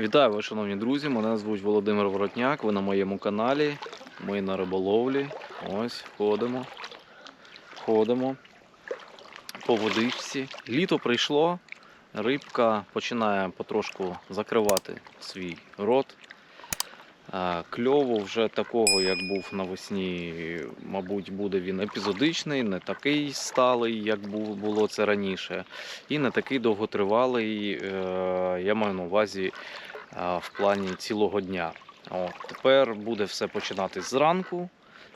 Вітаю вас, шановні друзі! Мене звуть Володимир Воротняк. Ви на моєму каналі. Ми на риболовлі. Ось ходимо. Ходимо по водичці. Літо прийшло. Рибка починає потрошку закривати свій рот. Кльову вже такого, як був навесні, мабуть, буде він епізодичний, не такий сталий, як було це раніше, і не такий довготривалий, е, я маю на увазі в плані цілого дня. От, тепер буде все починатись зранку,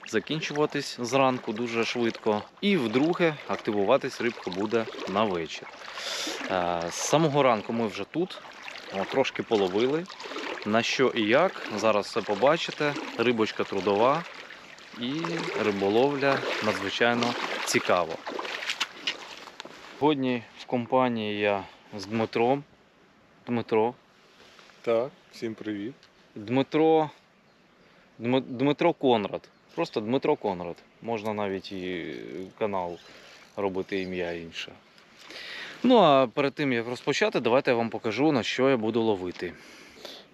закінчуватись зранку дуже швидко. І вдруге активуватись рибка буде на вечір. Е, З самого ранку ми вже тут, трошки половили. На що і як, зараз все побачите. Рибочка трудова і риболовля надзвичайно цікаво. Сьогодні в компанії я з Дмитром. Дмитро, Так, всім привіт. Дмитро. Дми- Дмитро Конрад. Просто Дмитро Конрад. Можна навіть і канал робити ім'я інше. Ну а перед тим як розпочати, давайте я вам покажу, на що я буду ловити.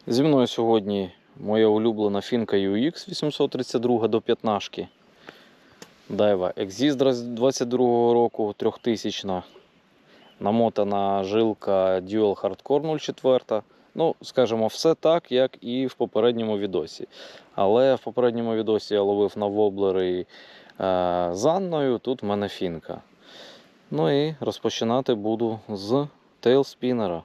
Зі мною сьогодні моя улюблена фінка UX 832 до 15. Дайва Exist 22 року 3000. Намотана жилка Dual Hardcore 04. Ну, скажімо, все так, як і в попередньому відосі. Але в попередньому відосі я ловив на воблери е, з Анною, тут в мене фінка. Ну і розпочинати буду з тейлспінера.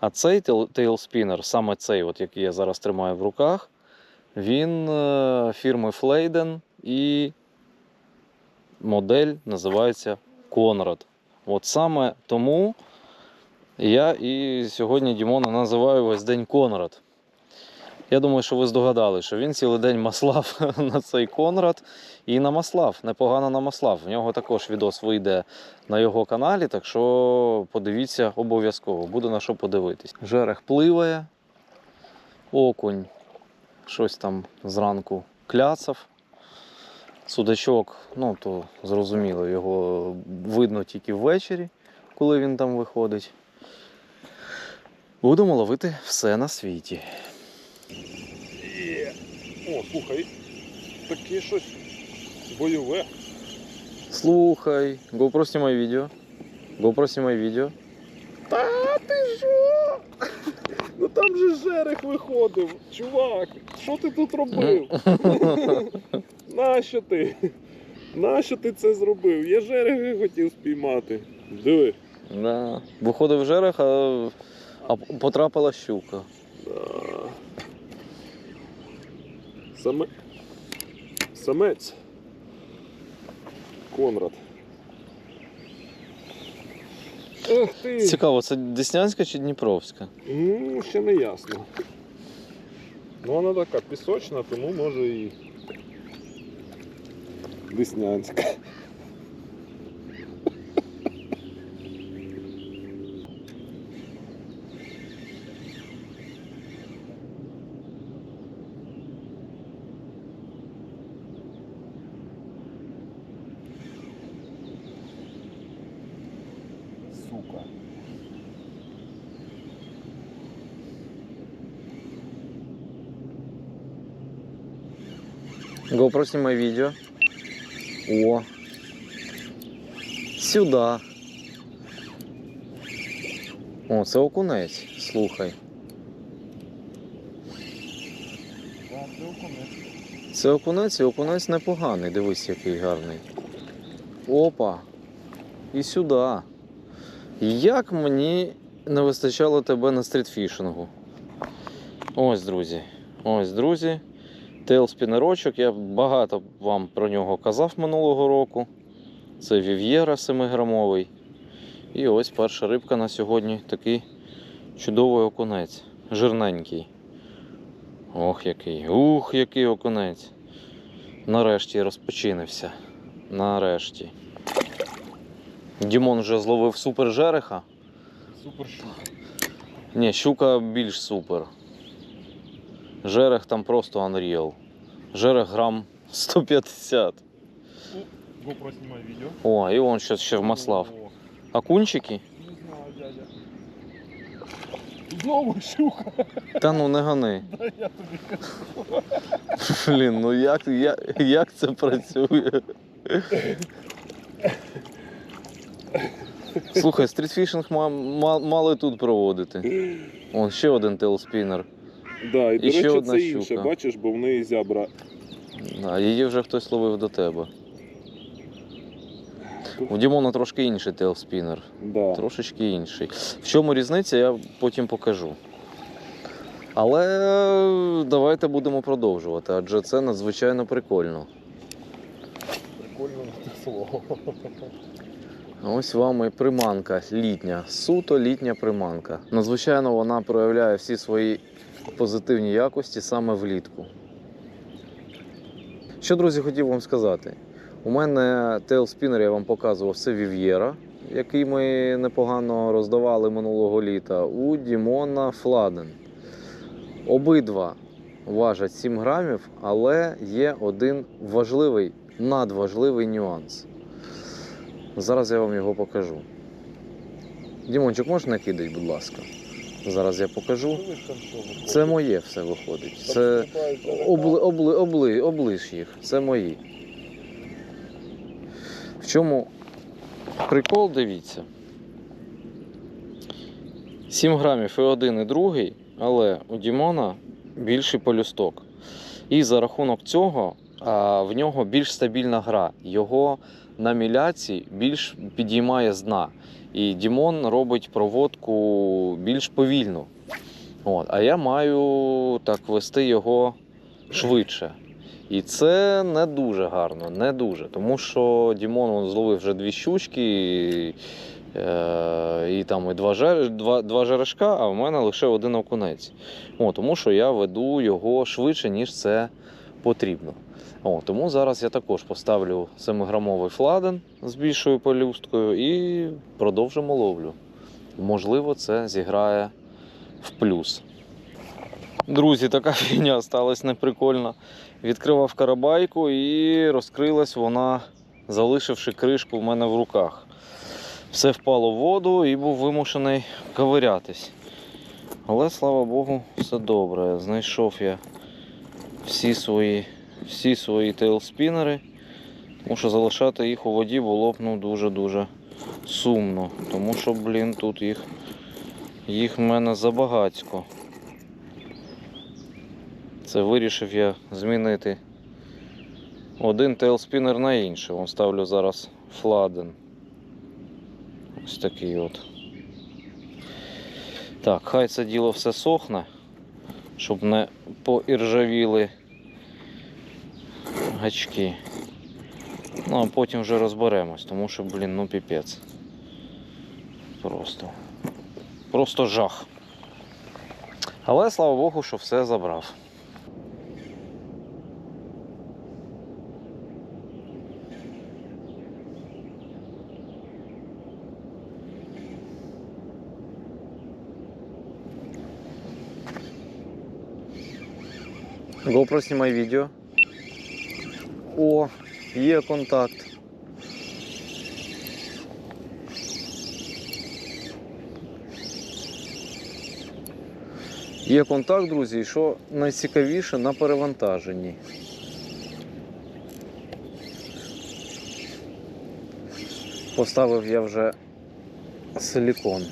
А цей тейл- тейлспінер, саме цей, от, який я зараз тримаю в руках, він е, фірми Флейден і модель називається Конрад. От саме тому я і сьогодні Дімона називаю весь день Конрад. Я думаю, що ви здогадали, що він цілий день маслав на цей Конрад і намаслав, непогано намаслав. В нього також відос вийде на його каналі, так що подивіться обов'язково, буде на що подивитись. Жерех пливає, окунь, щось там зранку кляцав. Судачок, ну то зрозуміло, його видно тільки ввечері, коли він там виходить. Будемо ловити все на світі. О, слухай, таке щось бойове. Слухай, GoPro знімай відео. GoPro знімай відео. Та ти що? Ну там же жерех виходив. Чувак, що ти тут робив? Нащо ти? Нащо ти це зробив? Я жерех хотів спіймати. Диви. Да. Виходив жерех, а, а потрапила щука. Да. Саме... Самець. Конрад. Ох ти! Цікаво, це Деснянська чи Дніпровська? Ну, ще не ясно. Ну, вона така пісочна, тому може і Деснянська. GoPro знімай відео. О. Сюди. О, це окунець. Слухай. Це окунець і окунець непоганий. Дивись, який гарний. Опа. І сюди. Як мені не вистачало тебе на стрітфішингу? Ось, друзі. Ось, друзі. Тейлспінерочок, я багато вам про нього казав минулого року. Це Вів'єра 7-грамовий. І ось перша рибка на сьогодні такий чудовий окунець. Жирненький. Ох, який. Ух, який окунець. Нарешті розпочинився. Нарешті. Дімон вже зловив супер жереха. Супер щука. Ні, щука більш супер. Жерех там просто Unreal. Жерех грам 150. GoPro знімай відео. О, і он щось ще вмаслав. О, Окунчики? Не знаю, дядя. Знову щука, Та ну не гони. да я тобі кажу. Блін, ну як, як, як це працює? Слухай, стрітфішинг ма- ма- мали тут проводити. Вон ще один тейлспінер. Да, і, І до ще речі, одна це інше, щука. бачиш, бо в неї зябра. А її вже хтось ловив до тебе. У Дімона трошки інший тейлспінер. Да. Трошечки інший. В чому різниця, я потім покажу. Але давайте будемо продовжувати, адже це надзвичайно прикольно. Прикольно це слово. Ось вам і приманка літня, суто літня приманка. Надзвичайно вона проявляє всі свої позитивні якості саме влітку. Що, друзі, хотів вам сказати. У мене тейлспінер, я вам показував, це Вів'єра, який ми непогано роздавали минулого літа. У Дімона Фладен. Обидва важать 7 грамів, але є один важливий, надважливий нюанс. Зараз я вам його покажу. Дімончик, можеш накидати, будь ласка. Зараз я покажу. Це моє все виходить. Це обли, обли, обли, облиш їх. Це мої. В чому прикол, дивіться. 7 грамів і один, і другий, але у Дімона більший полюсток. І за рахунок цього в нього більш стабільна гра. Його на міляці більш підіймає з дна. І Дімон робить проводку більш повільну. От, а я маю так вести його швидше. І це не дуже гарно, не дуже. Тому що Дімон он зловив вже дві щучки, і, е, і там і два, жер, два, два жерешка, а в мене лише один окунець. О, тому що я веду його швидше, ніж це потрібно. О, тому зараз я також поставлю 7-грамовий фладен з більшою пелюсткою і продовжимо ловлю. Можливо, це зіграє в плюс. Друзі, така фігня сталася неприкольна. Відкривав карабайку і розкрилась вона, залишивши кришку в мене в руках. Все впало в воду і був вимушений ковирятись. Але слава Богу, все добре. Знайшов я всі свої, всі свої тейлспінери. Тому що залишати їх у воді було б ну, дуже-дуже сумно. Тому що, блін, тут їх, їх в мене забагацько. Це вирішив я змінити один тейлспінер на інший. Вон ставлю зараз фладен. Ось такий от. Так, хай це діло все сохне, щоб не поіржавіли гачки. Ну, а потім вже розберемось, тому що, блін, ну піпець. Просто. Просто жах. Але слава Богу, що все забрав. GoPro знімай відео. О, є контакт. Є контакт, друзі, і що найцікавіше на перевантаженні. Поставив я вже силікон.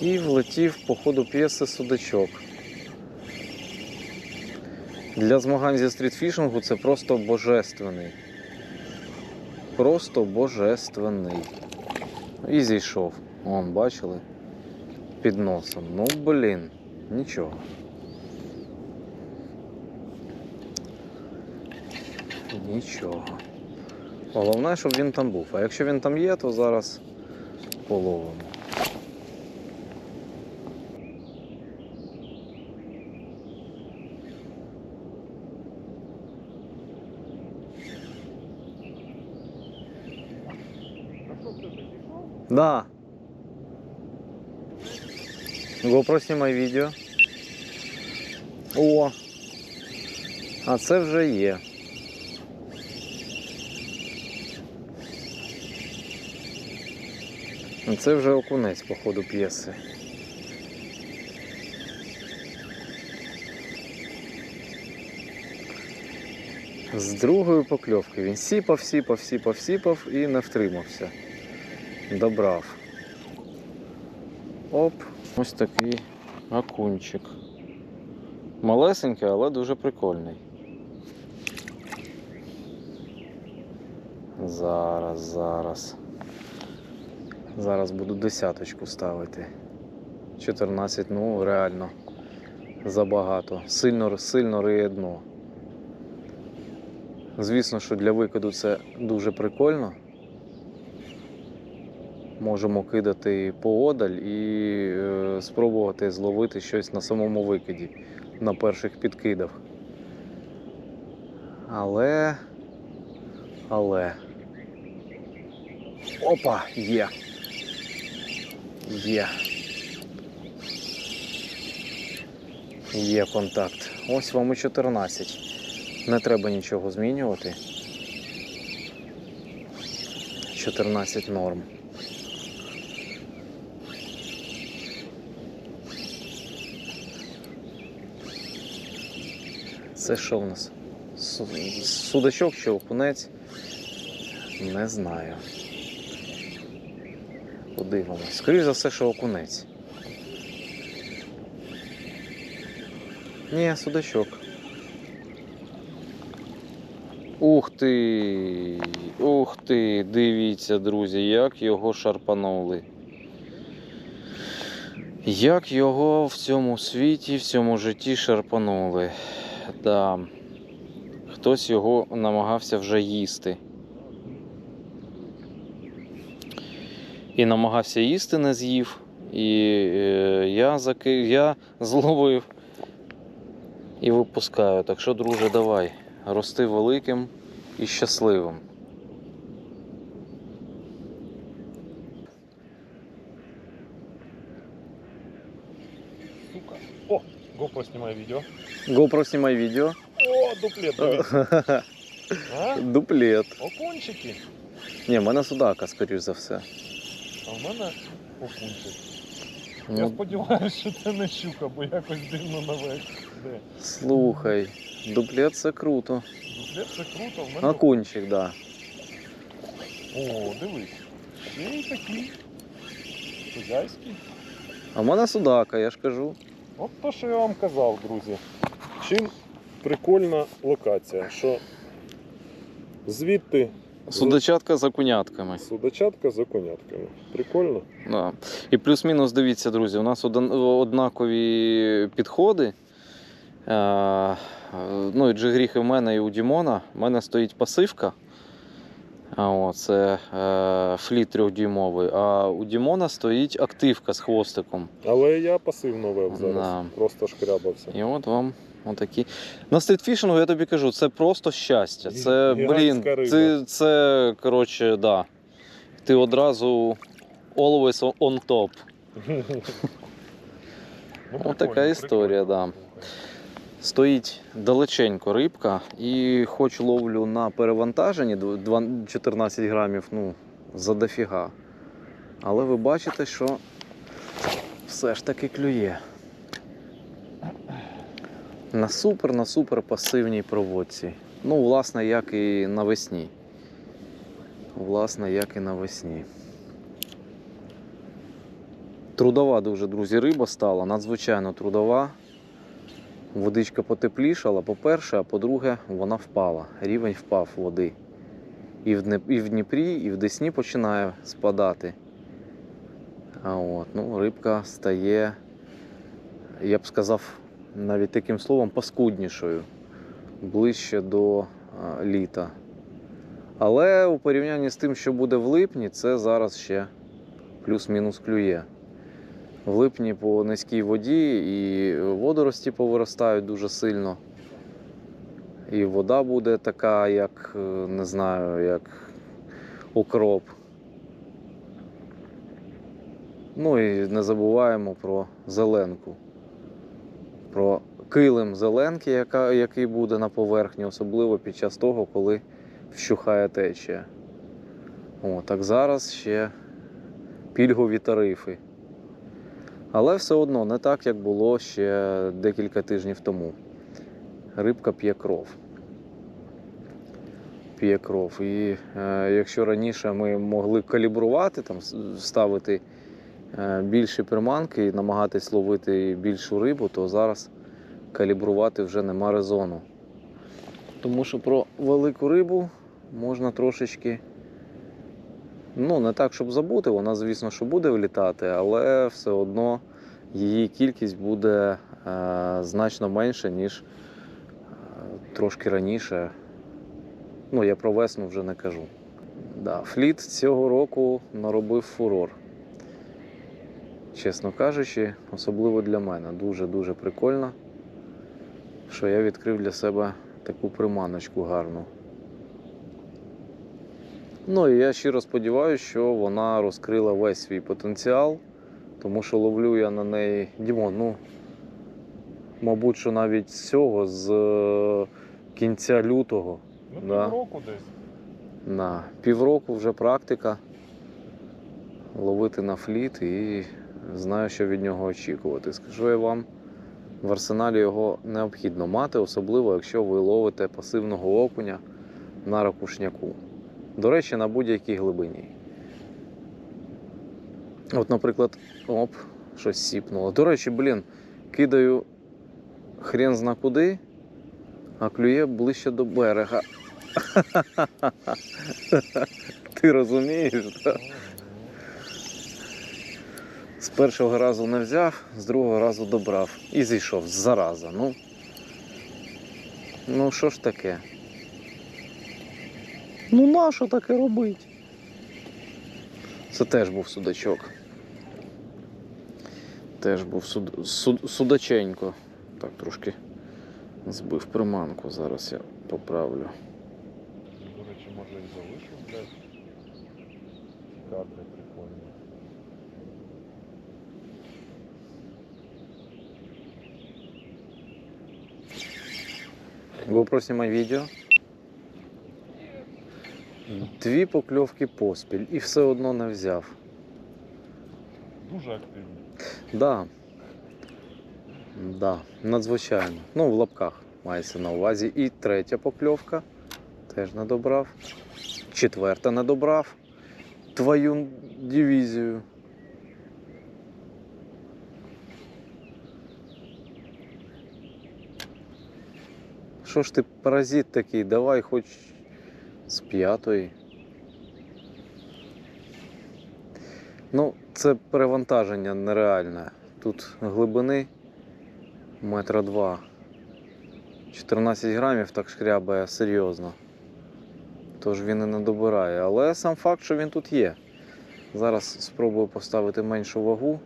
І влетів по ходу п'єси судачок. Для змагань зі стрітфішингу це просто божественний. Просто божественний. І зійшов. Вон, бачили? Під носом. Ну, блін, нічого. Нічого. Головне, щоб він там був. А якщо він там є, то зараз половимо. Да. GoPro знімай відео. О! А це вже є. Ну, Це вже окунець по ходу п'єси. З другої покльовки він сіпав, сіпав, сіпав, сіпав і не втримався. Добрав. Оп, ось такий окунчик. Малесенький, але дуже прикольний. Зараз, зараз. Зараз буду десяточку ставити. 14, ну реально забагато. Сильно, сильно риє дно. Звісно, що для викиду це дуже прикольно. Можемо кидати поодаль і е, спробувати зловити щось на самому викиді, на перших підкидах. Але. Але. Опа! Є. Є. Є контакт. Ось вам і 14. Не треба нічого змінювати. 14 норм. Це що в нас? Судачок чи окунець? Не знаю. Подивимось. Скоріше за все, що окунець. Ні, судачок. Ух ти! Ух ти! Дивіться, друзі, як його шарпанули. Як його в цьому світі, в цьому житті шарпанули. Да. Хтось його намагався вже їсти. І намагався їсти, не з'їв. І е, я, заки... я зловив і випускаю. Так що, друже, давай. Рости великим і щасливим. снимай видео. GoPro знімай відео. О, дуплет, дивись. А? Дуплет. Окунчики. Ні, в мене судака, скоріш за все. А в мене окунчик. Я Ну, сподіваюся, що це не щука, бо якось дивно навець. Де? слухай, дуплет це круто. Дуплет це круто, в мене. Окунчик, да. О, дивись. Ще й такий. Хазяйський. А в мене судака, я ж кажу. От то, що я вам казав, друзі. Чим прикольна локація, що звідти Судачатка з окунятками. судачатка за конятками. Прикольно? Да. І плюс-мінус, дивіться, друзі, у нас однакові підходи. Е, ну, і джигріхи в мене і у Дімона. У мене стоїть пасивка. Це е, фліт трьохдюймовий, а у Дімона стоїть активка з хвостиком. Але я пасивно вев зараз. Да. Просто шкрябався. І от вам отакі. На стрітфішингу я тобі кажу, це просто щастя. Це, блін, це, це коротше, да. Ти одразу always on top. Ну, Отака прикольно, історія, прикольно. Стоїть далеченько рибка, і хоч ловлю на перевантаженні 14 грамів, ну, за дофіга. Але ви бачите, що все ж таки клює. На супер, на супер пасивній проводці. Ну, власне, як і навесні. Власне, як і навесні. Трудова дуже, друзі, риба стала, надзвичайно трудова. Водичка потеплішала, по-перше, а по-друге, вона впала. Рівень впав води. І в, Дніпрі, і в Десні починає спадати. А от, ну, рибка стає, я б сказав, навіть таким словом, паскуднішою, ближче до літа. Але у порівнянні з тим, що буде в липні, це зараз ще плюс-мінус клює. В липні по низькій воді і водорості повиростають дуже сильно. І вода буде така, як е, не знаю, як укроп. Ну і не забуваємо про зеленку. Про килим зеленки, яка, який буде на поверхні, особливо під час того, коли вщухає течія. О, так зараз ще пільгові тарифи. Але все одно не так, як було ще декілька тижнів тому. Рибка п'є кров. П'є кров. І е, якщо раніше ми могли калібрувати, там, ставити е, більші приманки і намагатись ловити більшу рибу, то зараз калібрувати вже нема резону. Тому що про велику рибу можна трошечки. Ну, не так, щоб забути, вона, звісно, що буде влітати, але все одно її кількість буде е, значно менше, ніж е, трошки раніше. Ну, я про весну вже не кажу. Да, фліт цього року наробив фурор. Чесно кажучи, особливо для мене. Дуже-дуже прикольно, що я відкрив для себе таку приманочку гарну. Ну і я щиро сподіваюся, що вона розкрила весь свій потенціал, тому що ловлю я на неї Дімон, ну, мабуть, що навіть з цього, з е, кінця лютого. Ну, Да. півроку десь. На півроку вже практика ловити на фліт і знаю, що від нього очікувати. Скажу я вам, в арсеналі його необхідно мати, особливо якщо ви ловите пасивного окуня на ракушняку. До речі, на будь-якій глибині. От, наприклад, оп, щось сіпнуло. До речі, блін, кидаю хрен зна куди, а клює ближче до берега. Ти розумієш? Да? З першого разу не взяв, з другого разу добрав і зійшов зараза. Ну, ну що ж таке? Ну нащо таке робить? Це теж був судачок. Теж був суд, суд, судаченько. Так, трошки збив приманку. Зараз я поправлю. До речі, може і залишив, блядь. Кадри прикольні. GoPro знімай відео. Дві покльовки поспіль і все одно не взяв. Дуже активні. Да. Да, надзвичайно. Ну, в лапках мається на увазі. І третя покльовка. Теж не добрав. Четверта не добрав. Твою дивізію. Що ж ти паразит такий? Давай хоч з п'ятої. Ну, це перевантаження нереальне. Тут глибини метра два. 14 грамів так шкрябає серйозно. Тож він і не добирає. Але сам факт, що він тут є. Зараз спробую поставити меншу вагу.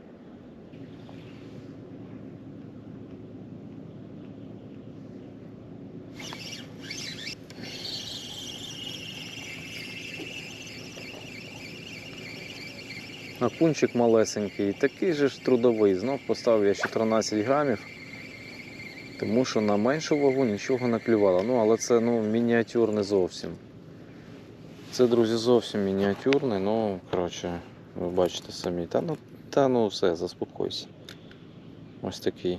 Окунчик малесенький, такий же ж трудовий. Знов поставив я 14 грамів, тому що на меншу вагу нічого не клювало. Ну, але це ну, мініатюрне зовсім. Це, друзі, зовсім мініатюрне, ну, коротше, ви бачите самі. Та ну, та ну все, заспокойся. Ось такий.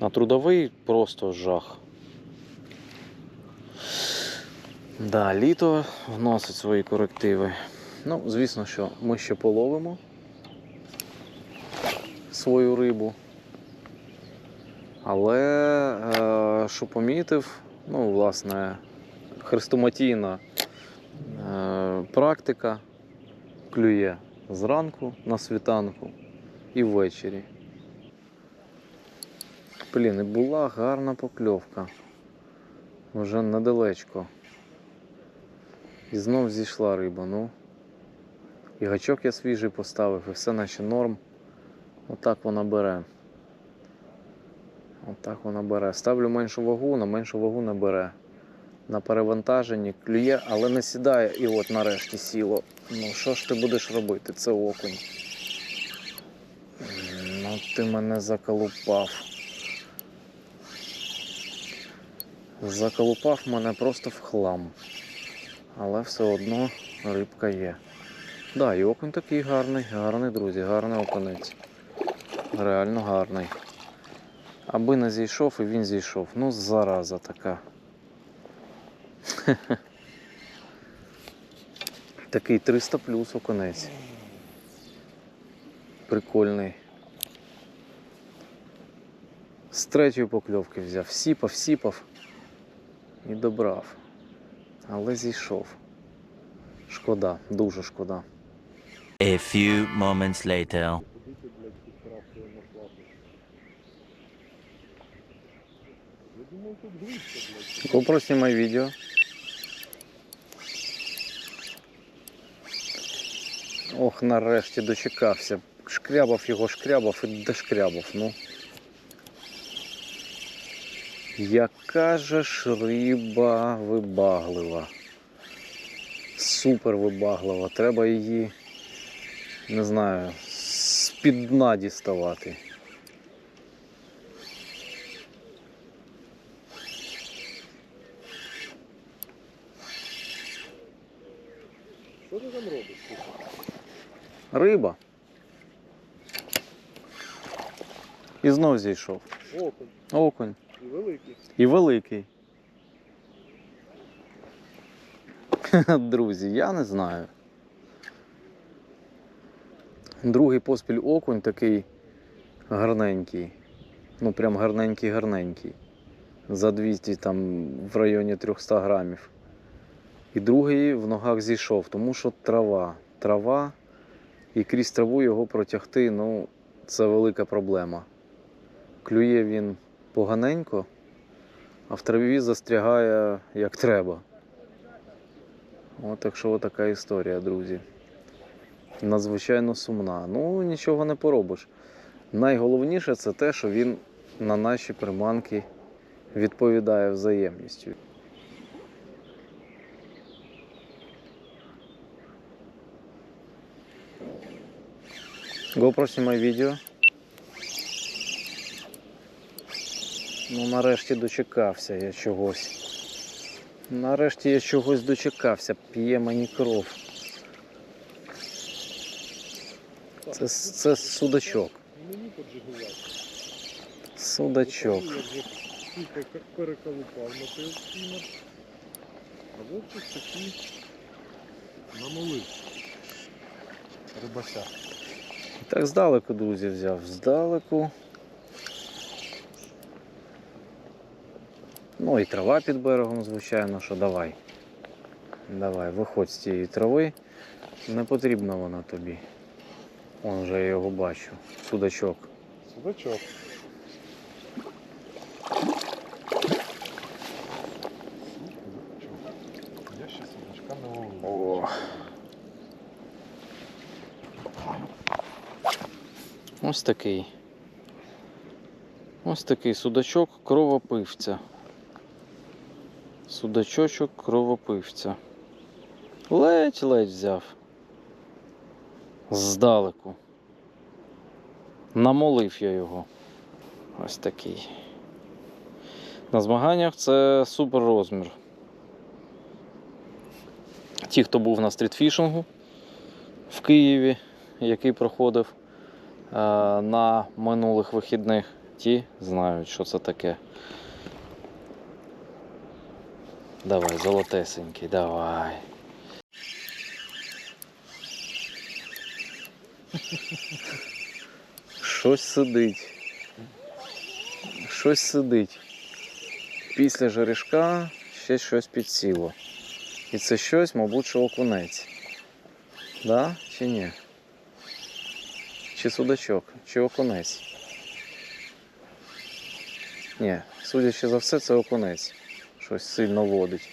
А трудовий просто жах. Да, літо вносить свої корективи. Ну, звісно, що ми ще половимо свою рибу. Але е, що помітив, ну, власне, хрестоматійна е, практика клює зранку на світанку і ввечері. Блін, і була гарна покльовка. Вже недалечко. І знов зійшла риба. Ну, і гачок я свіжий поставив, і все наче норм. Отак вона бере. Отак вона бере. Ставлю меншу вагу, на меншу вагу не бере. На перевантаженні клює, але не сідає. І от нарешті сіло. Ну що ж ти будеш робити? Це окунь. Ну ти мене заколупав. Заколупав мене просто в хлам. Але все одно рибка є. Да, і окунь такий гарний, гарний, друзі, гарний окунець. Реально гарний. Аби не зійшов і він зійшов. Ну, зараза така. Такий 300 плюс окунець. Прикольний. З третьої покльовки взяв. Сіпав, сіпав і добрав. Але зійшов. Шкода, дуже шкода. A few moments later. GoPro знімай відео. Ох, нарешті дочекався. Шкрябав його, шкрябав і дошкрябав. Ну. Яка же ж риба вибаглива. Супер вибаглива. Треба її, не знаю, з-під дна діставати. Що ти там робиш? слухай? Риба. І знов зійшов. Окунь. Окунь. І великий. І великий. Друзі, я не знаю. Другий поспіль окунь такий гарненький. Ну прям гарненький-гарненький. За 200 там в районі 300 грамів. І другий в ногах зійшов, тому що трава. Трава. І крізь траву його протягти, ну, це велика проблема. Клює він поганенько, а в траві застрягає як треба. От так що така історія, друзі. Надзвичайно сумна. Ну, нічого не поробиш. Найголовніше це те, що він на наші приманки відповідає взаємністю. GoPro знімай відео. Ну, нарешті дочекався я чогось. Нарешті я чогось дочекався, п'є мені кров. Це, це судачок. Судачок. Переколупав на той спінер. А вовчик такий намолив. Рибася. Так здалеку, друзі, взяв. Здалеку. Ну і трава під берегом, звичайно, що давай. Давай, виходь з цієї трави. Не потрібна вона тобі. Он вже я його бачу. Судачок. Судачок. Я ще судачка не ловив. Ось такий. Ось такий судачок кровопивця. Судачочок кровопивця. Ледь-ледь взяв. Здалеку. Намолив я його. Ось такий. На змаганнях це супер розмір. Ті, хто був на стрітфішингу в Києві, який проходив е, на минулих вихідних, ті знають, що це таке. Давай, золотесенький, давай. Щось сидить. Щось сидить. Після жерешка ще щось підсіло. І це щось, мабуть, що окунець. Да? Чи ні? Чи судачок, чи окунець? Ні, судячи за все, це окунець. Щось сильно водить.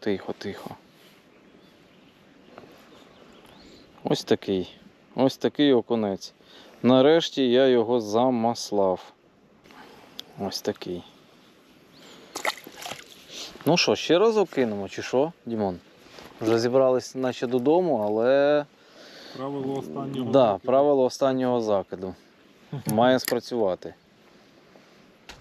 Тихо, тихо. Ось такий. Ось такий окунець. Нарешті я його замаслав. Ось такий. Ну що, ще раз окинемо, чи що, Дімон? Вже зібрались наче додому, але Правило останнього. да, правило останнього закиду. Має спрацювати.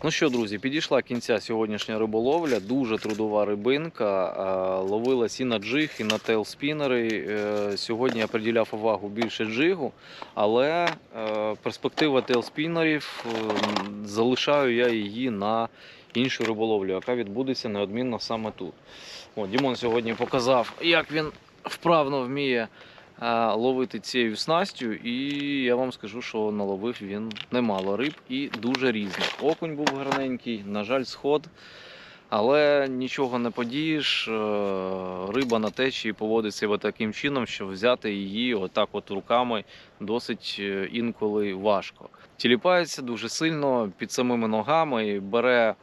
Ну що, друзі, підійшла кінця сьогоднішня риболовля. Дуже трудова рибинка. А, Ловила і на джиг, і на тейлспінери. Е, Сьогодні я приділяв увагу більше джигу, але е, перспектива тейлспінерів е, залишаю я її на іншу риболовлю, яка відбудеться неодмінно саме тут. От, Дімон сьогодні показав, як він вправно вміє ловити цією снастю, і я вам скажу, що наловив він немало риб і дуже різних. Окунь був гарненький, на жаль, сход. Але нічого не подієш, е, риба на течії поводить себе таким чином, що взяти її отак от руками досить е, інколи важко. Тіліпається дуже сильно під самими ногами, бере,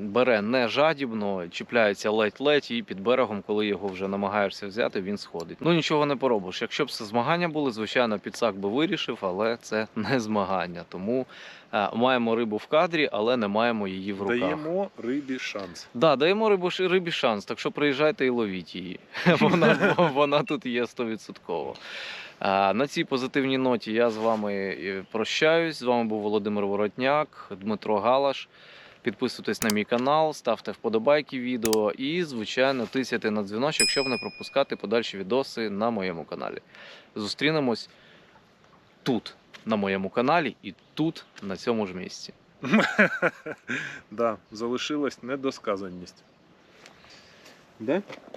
бере не жадібно, чіпляється ледь-ледь, і під берегом, коли його вже намагаєшся взяти, він сходить. Ну нічого не поробиш. Якщо б це змагання були, звичайно, підсак би вирішив, але це не змагання. Тому е, маємо рибу в кадрі, але не маємо її в руках. Даємо рибі шанс. Да, даємо рибу, рибі шанс, так що приїжджайте і ловіть її. Вона, вона тут є 100%. На цій позитивній ноті я з вами е, прощаюсь. З вами був Володимир Воротняк, Дмитро Галаш. Підписуйтесь на мій канал, ставте вподобайки відео і, звичайно, тисяйте на дзвіночок, щоб не пропускати подальші відоси на моєму каналі. Зустрінемось тут, на моєму каналі, і тут, на цьому ж місці. да, залишилась недосказаність. Де?